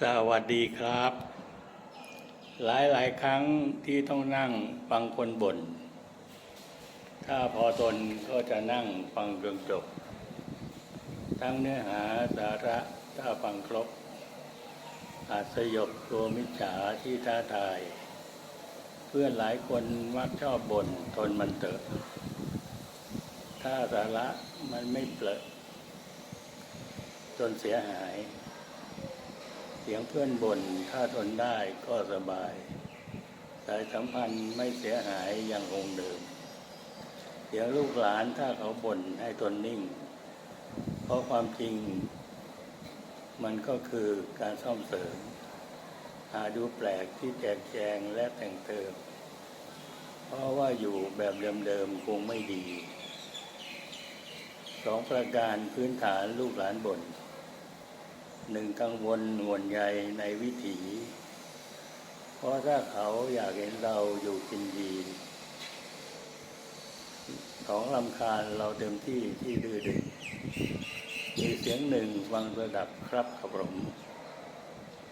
สวัสดีครับ หลายหลายครั้งที่ต้องนั่งฟังคนบ่น ถ้าพอตนก็จะนั่งฟังจนจบ ทั้งเนื้อหาสาระถ้าฟังครบ อาจสยบตัวมิจฉาที่ท้าทาย เพื่อนหลายคนมักชอบบ่นทนมันเถอะ ถ้าสาระมันไม่เปลอะ จนเสียหาย เสียงเพื่อนบ่นถ้าทนได้ก็สบาย สายสัมพันธ์ไม่เสียหายยังคงเดิม เสียงลูกหลานถ้าเขาบ่นให้ทนนิ่ง เพราะความจริง มันก็คือการซ่อมเสริม หาดูแปลกที่แจกแจงและแต่งเติม เพราะว่าอยู่แบบเดิมๆคงไม่ดี สองประการพื้นฐานลูกหลานบนหนึ่งกังวลห่วงใยในวิถี เพราะถ้าเขาอยากเห็นเราอยู่กินดีสองลำคาญเราเต็มที่ที่ดื้อดึงมีเสียงหนึ่งฟังระดับครับขบรม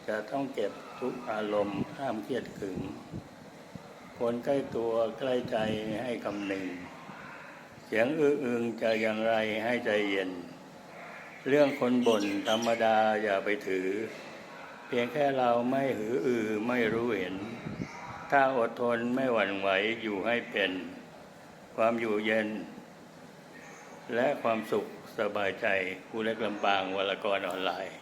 จะต้องเก็บทุกอารมณ์ห้ามเครียดขึงคนใกล้ตัวใกล้ใจให้คำหนึ่ง สียงอื้ออึงจะอย่างไรให้ใจเย็น เรื่องคนบ่นธรรมดาอย่าไปถือ เพียงแค่เราไม่หืออือไม่รู้เห็น ถ้าอดทนไม่หวั่นไหวอยู่ให้เป็น ความอยู่เย็น และความสุขสบายใจผู้เล็กลำบางวรกรออนไลน์